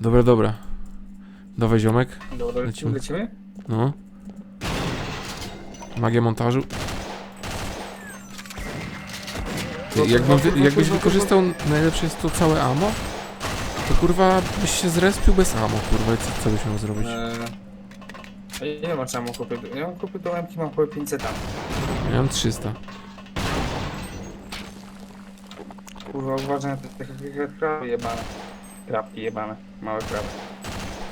Dobra, dobra. Dawaj ziomek. Dobra, Lecimy. lecimy? No. Magia montażu. Ty, No jakbym, no, wy, jakbyś wykorzystał najlepsze jest to całe ammo, to kurwa byś się zrespił bez ammo, kurwa, i co, co byś miał zrobić? Eee, ja nie mam czemu kupić. Ja mam kupić do łemki, mam kupić 500 tam. Ja mam 300. Kurwa, uważaj na te kraby jebane. Krabki jebane. Małe.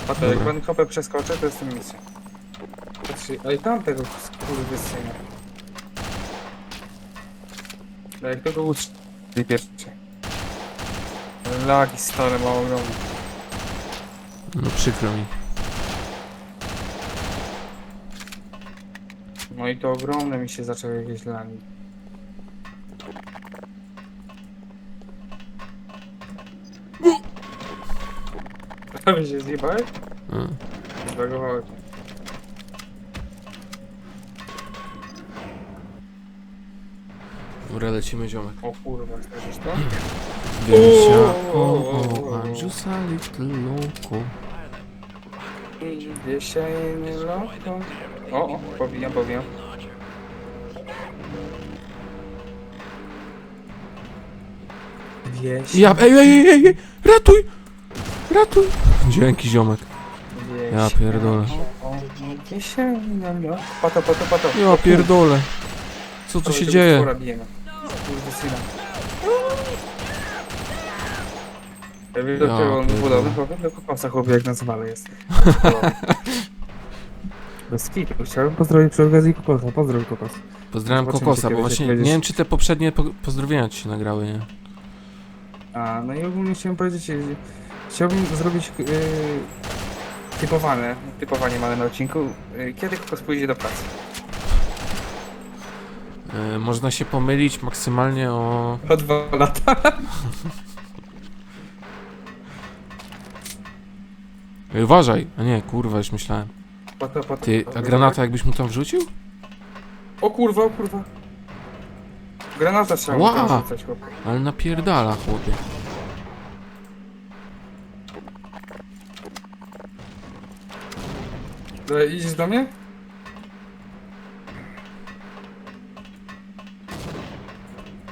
A to jak będę kopę przeskoczę, to jestem misją. Patrzcie, A i tamtego skurwysyna. No jak tego uczy... Pierwszy. Lagi stare, mało ogromne. No przykro mi. No i to ogromne mi się zaczęły jakieś lagi. Prawie się zjebałeś? No. Zbagowałeś. Dobra, lecimy ziomek. O kurwa, słyszysz to? Gęsia, O, o, o, o, o. I'm just a little loco. O, o, powijam. Wieś. Ja, ej, ej, ej, ej, ratuj! Ratuj! Dzięki ziomek. Ja pierdolę. Pato, pato, pato. Ja pierdolę. Co tu się dzieje? Ja wiem, do czego on pierdolę. budowany, powiem do kokosa chłopie jak na zwale jest. Bez kitu. Chciałem pozdrowić przy okazji kokosa. Pozdrow kokos. Pozdrawiam Zobaczymy, Kokosa, bo właśnie nie wiem czy te poprzednie po pozdrowienia ci się nagrały, nie? A, no i ogólnie chciałem powiedzieć, chciałbym zrobić yy, typowane, typowanie mamy na odcinku, yy, kiedy kokos pójdzie do pracy. E, można się pomylić maksymalnie o... O dwa lata. Ej, uważaj! A nie, kurwa, już myślałem. Pato, pato, Ty, a granata jakbyś mu tam wrzucił? O kurwa, o kurwa. Granata trzeba Ła! wow. rzucać, chłopie. Ale napierdala, chłopie. Dobra, idziesz do mnie?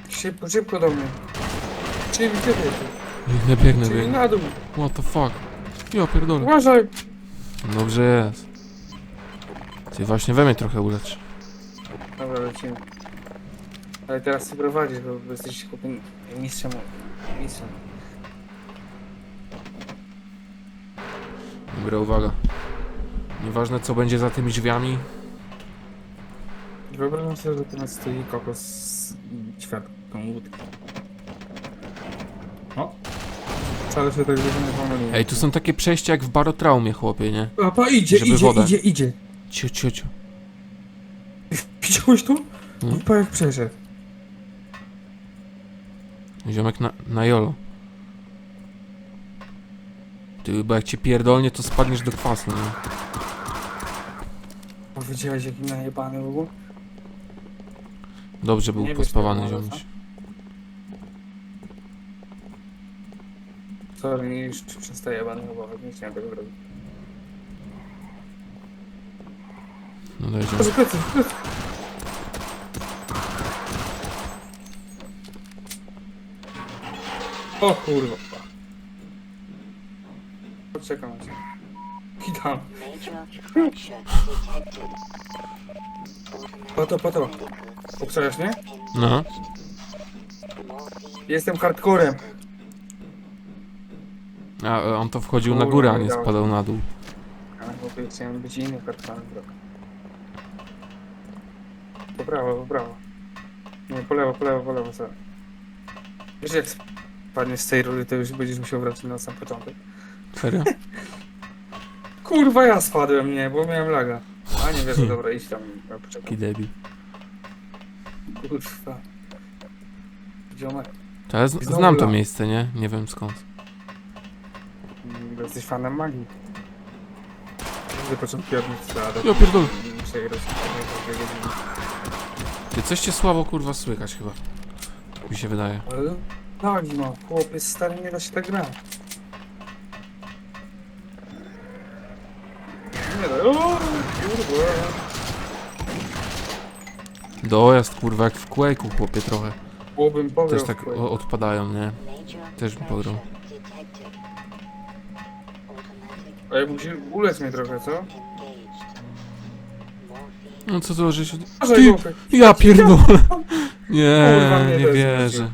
Szybko, szybko do mnie. Czyli gdzie ty? Biegnę, biegnę, Czyli biegnę. na dół. What the fuck? Ja pierdolę. Uważaj. Dobrze jest. Ty właśnie we mnie trochę ulecz. Dobra, lecimy. Ale teraz ty prowadzisz, bo jesteś chłopiem mistrzem. Mistrzem. Dobra, uwaga. Nieważne co będzie za tymi drzwiami. Wyobrażam sobie, że teraz stoi kokos z ćwiartką łódki. O! Wcale się tak dużo nie pomyliłem. Ej, tu są takie przejścia jak w barotraumie, chłopie, nie? Papa, idzie, Żeby idzie, wodę. idzie, idzie. Cio, cio, cio. Widziałeś tu? Hmm? Pa jak przeszedł. Ziomek na, na jolo. Ty, bo jak cię pierdolnie, to spadniesz do kwasu, nie? Widziałeś jaki najebany w ogóle? Dobrze był Nie wiesz, pospawany co? ziomuś. Sorry, nie, już przestaję jebany chyba, nie chciałem tego zrobić. No. Plecy, plecy, plecy. O kurwa. Poczekam na cię. Witam. Pato, pato. Obstawiasz mnie? No. Jestem hardcorem. A e, on to wchodził na Kurwa, górę, a nie wiedziałem. spadał na dół. Ale chłopie, chciałem być innym hardcorem. Po prawo, po prawo. Nie, po lewo, po lewo, po lewo, sorry. Wiesz jak spadniesz z tej rury, to już będziesz musiał wracać na sam początek. Serio? Kurwa, ja spadłem, nie, bo miałem laga. A nie wiesz, dobra, idź tam, ja poczekam. Taki debil. Kurwa. Ziomek, To ja Znowu znam to miejsce, nie? Nie wiem skąd. mm, jesteś fanem magii. Ze początku chciał, Ja pierdolę. Muszę je rozpocząć. Ty, coś cię słabo kurwa słychać chyba. Tak Mi się wydaje. Ale lagi no, chłopiec stary nie da się tak grać. Nie da. O, kurwa. Dojazd, kurwa, jak w Quake'u, chłopie, trochę. Byłbym pograł Też tak o, odpadają, nie? Też bym pograł. A jak musi ulec mnie trochę, co? No co to, że się... Może Ty, ja pierdolę! Nie, mnie nie też wierzę.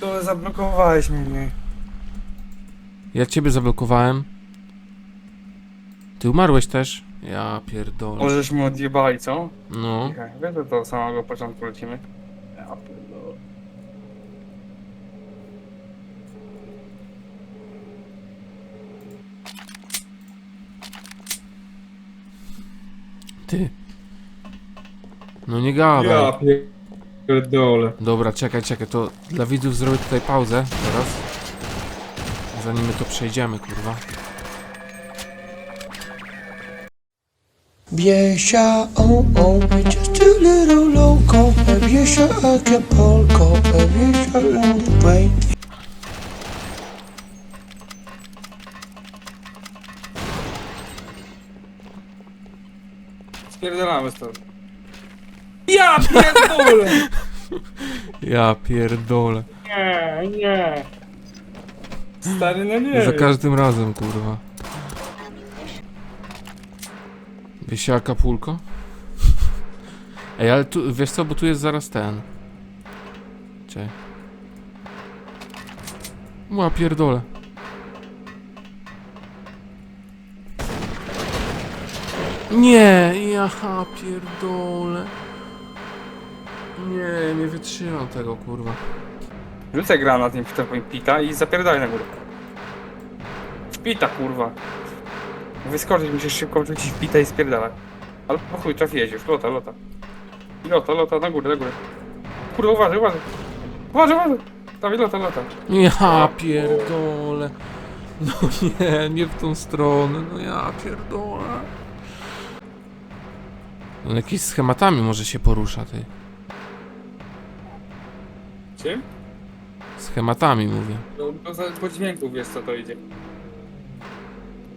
To zablokowałeś mnie. Ja ciebie zablokowałem. Ty umarłeś też? Ja pierdolę. Możeśmy odjebali, co? No. Czekaj, wiesz, że to od samego początku lecimy. Ja pierdolę. Ty. No nie gadaj. pierdolę. Dobra, czekaj, czekaj, to dla widzów zrobię tutaj pauzę teraz. Zanim my to przejdziemy, kurwa. Biesha, oh oh, just a little loco. Biesha, Acapulco, Biesha on the brain. Spierdalamy stąd. Ja pierdolę! Ja pierdolę. Nie, nie. Stary, no nie Za wiem. każdym razem, kurwa. Wiesz Acapulco? Ej, ale tu, wiesz co, bo tu jest zaraz ten. Czekaj. Ła, pierdolę. Nie, jaha, pierdolę. Nie, nie wytrzymam tego, kurwa. Rzucę granat im w pita i zapierdaj na górę. Pita, kurwa. Wyskoczyć musisz szybko rzucić w pita i spierdalać. Ale po chuj, trafiłeś już. Lota, lota. I lota, lota, na górę, na górę. Kurwa, uważaj, uważaj. Uważaj, uważaj. Dawid, lota, lota. Ja pierdolę. No nie, nie w tą stronę. No ja pierdolę. On jakimiś schematami może się porusza, ty. Czym? Schematami mówię. No, to za, po dźwięku wiesz co to idzie.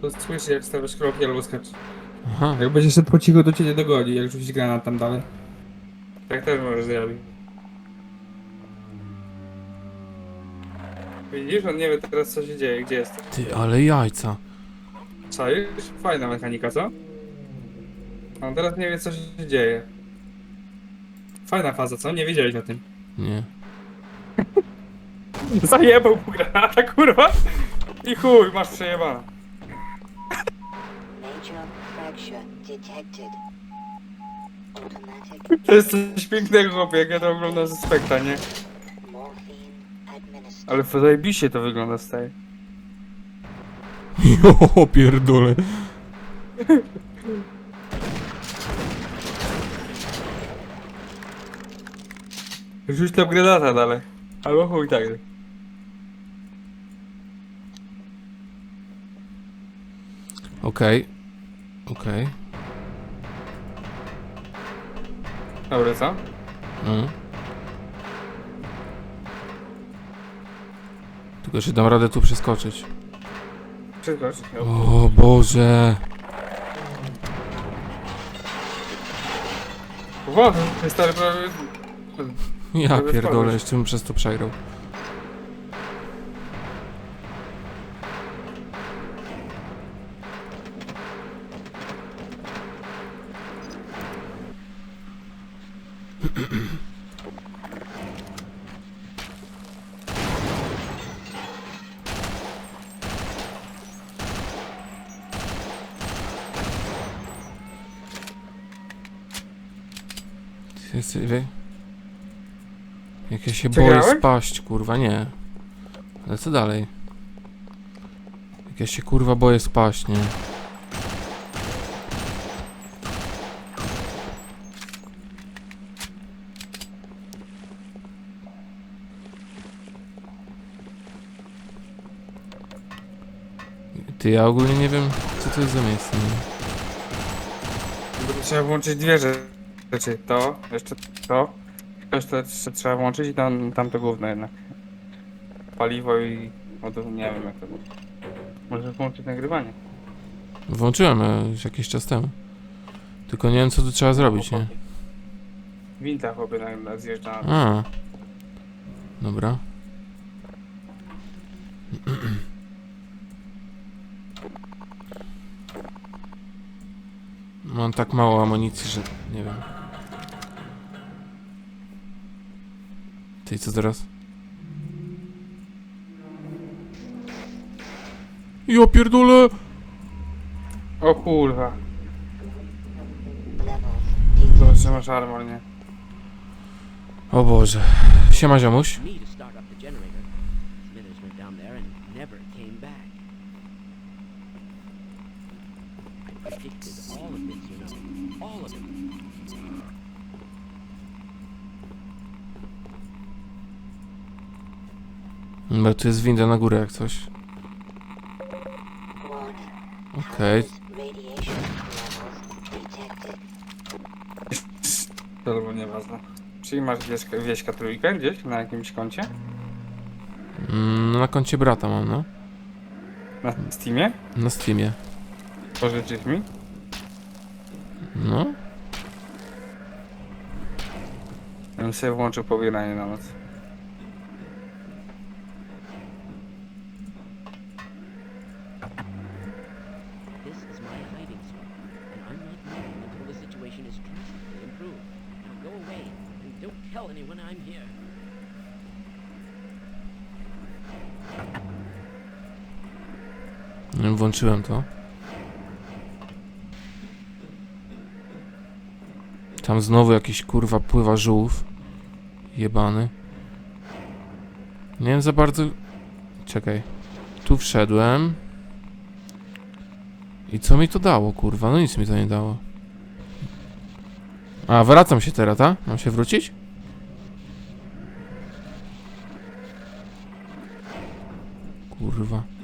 To słyszy jak stawiasz kroki albo skacz. Aha. Jak będziesz szedł po cichu, to cię nie dogoni, jak rzucić granat tam dalej. Tak też możesz zrobić. Widzisz, on nie wie teraz co się dzieje, gdzie jest. Ty, ale jajca. Czaisz? Fajna mechanika, co? On teraz nie wie co się dzieje. Fajna faza, co? Nie wiedziałeś o tym. Nie. Zajebał mu granata, kurwa! I chuj, masz przejebane. Detected. Automatic To jest coś pięknego, chłopie, jak ja to oglądam ze spekta, nie? morphine administered. Ale zajebiście to wygląda, staje. Jo, pierdolę. Rzuć tam granata dalej. Albo chuj tak. Okej. Okej. Dobra, co? Mm. Tylko, że dam radę tu przeskoczyć. Przeskocz. O Boże. Uważaj, stary prawie... Ja pierdolę, jeszcze bym przez to przegrał. Jest, wie? Jak ja się boję spaść, kurwa, nie. Ale co dalej? Jak ja się kurwa boję spaść, nie? Ty, ja ogólnie nie wiem, co to jest za miejsce. Nie? Trzeba włączyć dwie rzeczy. To, jeszcze to. Jeszcze, jeszcze trzeba włączyć i tam, tam to główne jednak. Paliwo i... To nie wiem jak to było. Możesz włączyć nagrywanie. Włączyłem e, już jakiś czas temu. Tylko nie wiem, co tu trzeba zrobić, nie? Winta chłopie na, na zjeżdża na A. Dobra. Mam tak mało amunicji, że nie wiem. Ty co teraz? Ja pierdolę! O kurwa. Zobacz, że masz armor, nie? O Boże. Siema ziomuś. Bo tu jest winda na górę jak coś. Okej. To albo nieważne. Czyli masz wieśka, wieśka trójkę gdzieś na jakimś koncie? Mm, na koncie brata mam, no. Na Steamie? Na Steamie. Pożyczysz mi? No. Ja bym sobie włączył pobieranie na noc. Włączyłem to. Tam znowu jakiś kurwa pływa żółw. Jebany. Nie wiem za bardzo... Czekaj. Tu wszedłem. I co mi to dało, kurwa? No nic mi to nie dało. A, wracam się teraz, tak? Mam się wrócić? Kurwa.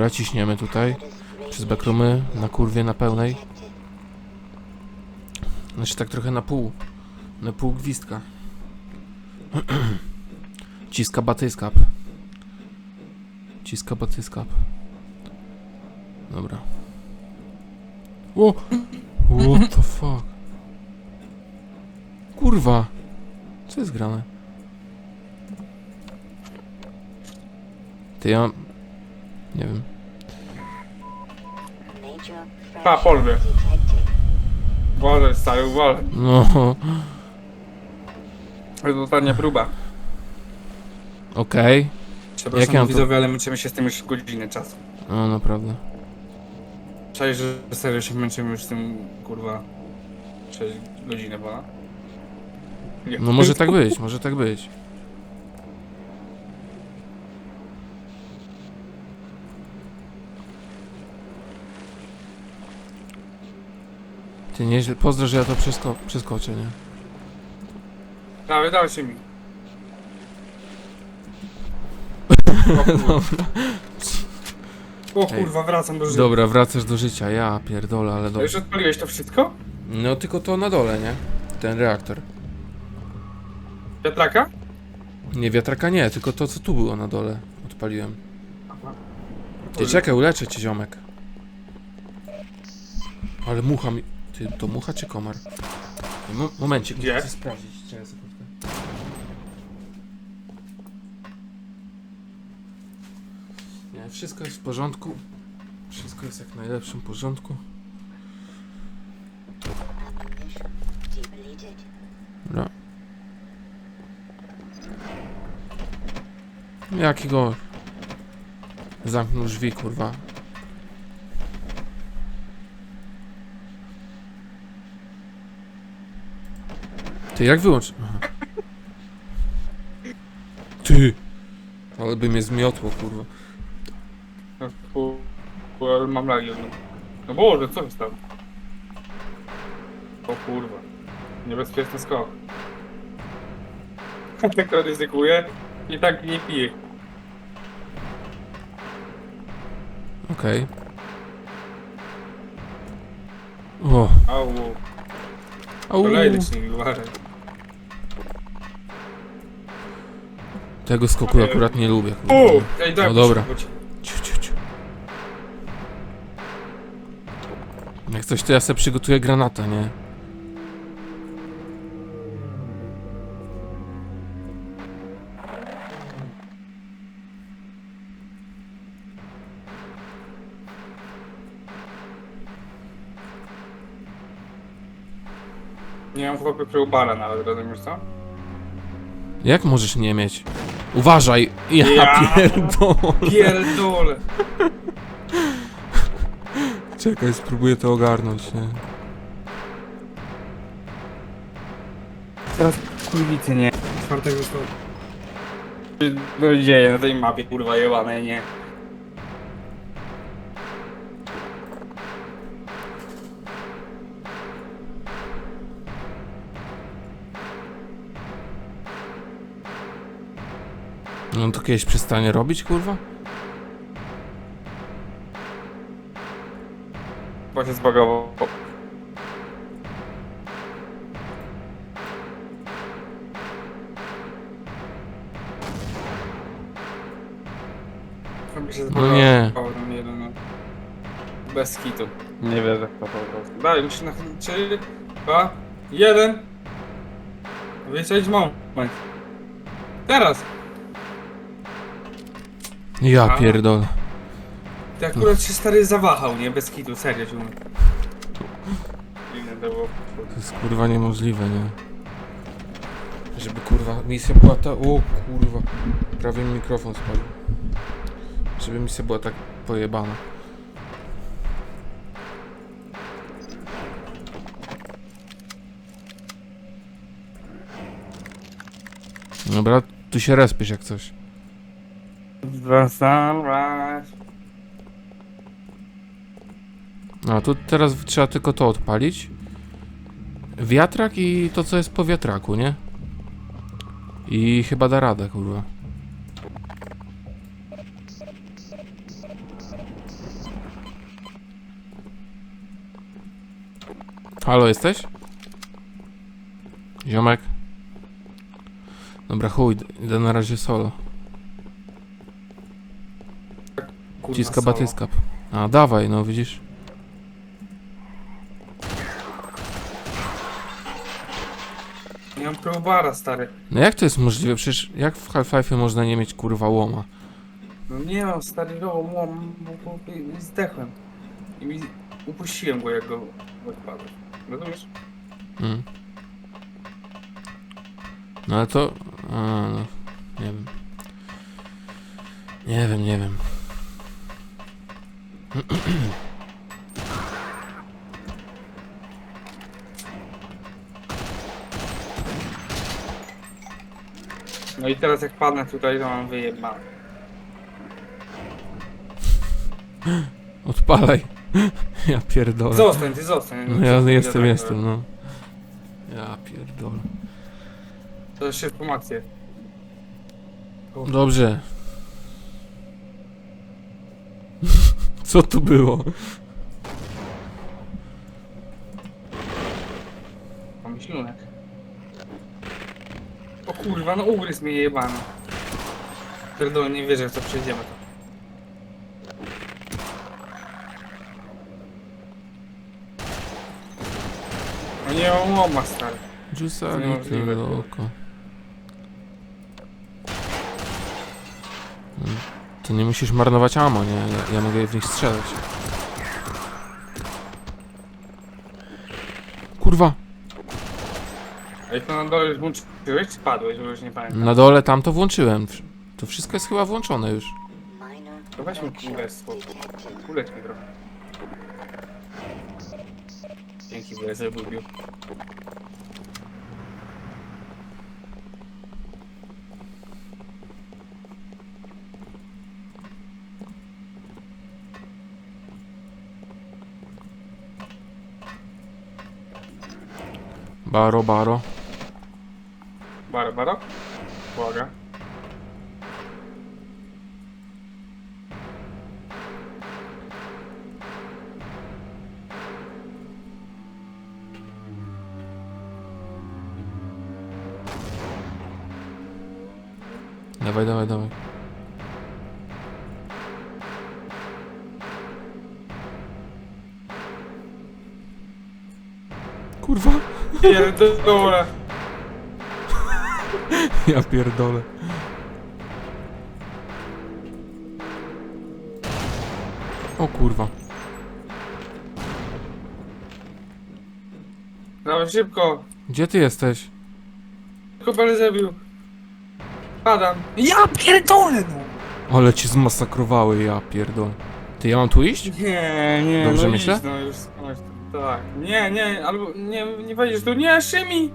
Dobra, ciśniemy tutaj. Przez backroomy, na kurwie, na pełnej. Znaczy tak trochę na pół. Na pół gwizdka. Ciska batyskap. Ciska batyskap. Dobra. O! What the fuck? Kurwa! Co jest grane? Ty ja... Nie wiem. Pa, detected. Wolę, stary, wolę. No, To jest ostatnia próba. okej. Przepraszam, Jak ja mam to- widzowie, ale męczymy się z tym już godzinę czasu. No, naprawdę. Cześć, że serio się męczymy już z tym, kurwa, 6 godziny ponad. Nie. No może tak być, może tak być. Ty nieźle, pozdro, że ja to przesko przeskoczę, nie? Dawaj, dawaj się mi. O kurwa. O kurwa, wracam do życia. Dobra, wracasz do życia, ja pierdolę, ale A już dobrze. odpaliłeś to wszystko? No tylko to na dole, nie? Ten reaktor. Wiatraka? Nie, wiatraka nie, tylko to co tu było na dole. Odpaliłem. Ty czekaj, uleczę cię ziomek. Ale mucha mi... Ty, to mucha czy komar? Mo momencik, Gdzie? chcę sprawdzić. Czekaj sekundkę. Nie, wszystko jest w porządku. Wszystko jest jak w najlepszym porządku. Dobra. Jakiego... Zamknął drzwi, kurwa. Ty, jak wyłącz... Aha. Ty! Ale by mnie zmiotło, kurwa. Ale mam lagi jedną. No Boże, co jest tam? O kurwa. Niebezpieczny skok. Tak to ryzykuje i tak nie pije. Okej. O! Au, Au! kolejny silnik, uważaj. Tego skoku akurat nie lubię. U! Ej, daj No dobra. poszukać. Ciu, ciu, ciu. Jak coś, to ja sobie przygotuję granata, nie? Nie mam chłopy Crowbara nawet, rozumiesz co? Jak możesz nie mieć? Uważaj! Ja, Ja. pierdolę! Pierdole! Czekaj, spróbuję to ogarnąć, nie? Teraz kurwicy nie. Czwartek został. No dzieje na tej mapie kurwa jebane, nie? No to kiedyś przestanie robić, kurwa? Bo się zbagował. Chyba się No nie. Jeden, no. Bez kitu. Nie wierzę w to po prostu. Dalej, musisz na 3, 2, 1. Wyciąć moment. Teraz! Ja pierdolę. Ty akurat się stary zawahał, nie? Bez kitu, serio mówię. Inne to było. To jest kurwa niemożliwe, nie? Żeby kurwa misja była ta... O kurwa. Prawie mi mikrofon spadł. Żeby misja była tak pojebana. Dobra, tu się respisz jak coś. The sunrise. A tu teraz trzeba tylko to odpalić. Wiatrak i to co jest po wiatraku, nie? I chyba da radę, kurwa. Halo, jesteś? Ziomek? Dobra, chuj, idę na razie solo. Kurwa, Ciska solo. batyskap. A, dawaj, no widzisz? Nie mam crowbara, stary. No jak to jest możliwe? Przecież jak w Half-Life można nie mieć kurwa łoma? No nie mam, stary, no, łom, bo- bo- bo- zdechłem. I mi upuściłem go, jak go odpadł. Rozumiesz? Mm. No ale to... A, no, nie wiem. Nie wiem, nie wiem. No i teraz jak padnę tutaj, to mam wyjebane. Odpalaj. Ja pierdolę. Zostań, ty zostań. No ja Co jestem, tak, jestem, no. Ja pierdolę. To szybką akcję. Dobrze. Co tu było? Mam ślunek. O kurwa, no ugryz mnie jebany. Pierdolę, nie wierzę w to przejdziemy to. No nie mam łoma, stary. Jusali Niemożliwe, kurwa. oko. Mm, To nie musisz marnować ammo, nie? Ja, ja mogę w nich strzelać. Kurwa! Ej, to na dole włączyłeś, czy spadłeś, bo już nie pamiętam. Na dole tam to włączyłem. To wszystko jest chyba włączone już. To weźmy correction królestwo. detected. Uleć mi trochę. Dzięki, bo ja sobie Baro, baro. Baro, baro? Błaga. Dawaj, dawaj, dawaj. Pierdolę. ja pierdolę. O kurwa. Dawaj szybko. Gdzie ty jesteś? Pan zabił. Padam. Ja pierdolę no. Ale cię zmasakrowały, ja pierdolę. Ty, ja mam tu iść? Nie, nie, Dobrze no myślę? Idź, no już skończ to. Tak. Nie, nie, albo nie, nie wejdziesz tu. Nie, Szymi!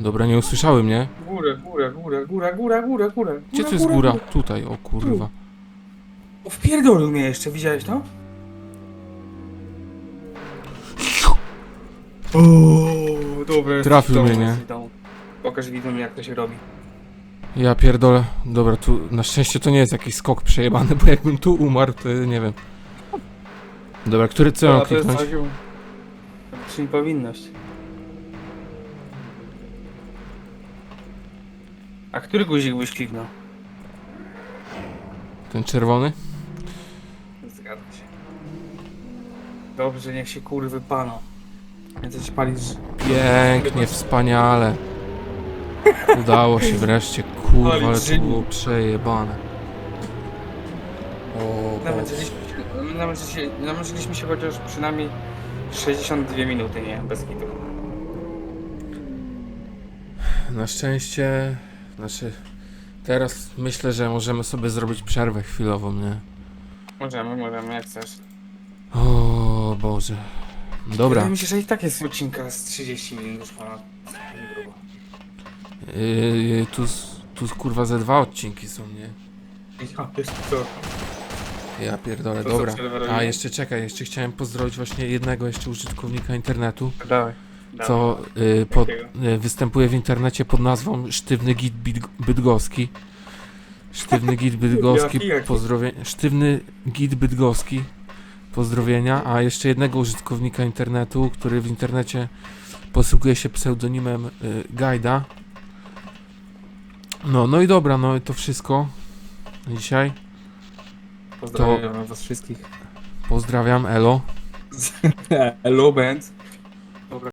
Dobra, nie usłyszały mnie. Górę, górę, górę, góra, góra, góra, góra. Gdzie tu jest góra? Tutaj, o kurwa. O, wpierdolił mnie jeszcze, widziałeś to? O, dobra. Trafił mnie, nie? Pokaż widzom jak to się robi. Ja pierdolę. Dobra, tu na szczęście to nie jest jakiś skok przejebany, bo jakbym tu umarł, to nie wiem. Dobra, który co mam to jest kliknąć? Czyli powinność. A który guzik byś kliknął? Ten czerwony? Zgadza się. Dobrze, niech się kurwy. Więcej się palisz. Pięknie, wspaniale. Udało się wreszcie, kurwa, ale to było przejebane. O, Namęczyliśmy się, namęczyliśmy się chociaż przynajmniej 62 minuty, nie? Bez kitu. Na szczęście, znaczy, teraz myślę, że możemy sobie zrobić przerwę chwilową, nie? Możemy, możemy, jak chcesz. O Boże. Dobra, Wydaje mi się, że i tak jest odcinka z 30 minut już ponad. Yy, tu, s- tu kurwa ze dwa odcinki są, nie? Ja, wiesz co? Ja pierdolę, To co, dobra. A robimy? jeszcze czekaj, jeszcze chciałem pozdrowić właśnie jednego jeszcze użytkownika internetu, Dawaj. co y, pod, Jakiego? y, występuje w internecie pod nazwą Sztywny Git Bid- Bydgoski. Sztywny Git Bydgoski, Jaki, jaki? pozdrowienia. Sztywny Git Bydgoski, pozdrowienia. A jeszcze jednego użytkownika internetu, który w internecie posługuje się pseudonimem y, Gajda. No, no i dobra, no i to wszystko dzisiaj. Pozdrawiam was wszystkich. Pozdrawiam, elo. Hello, band.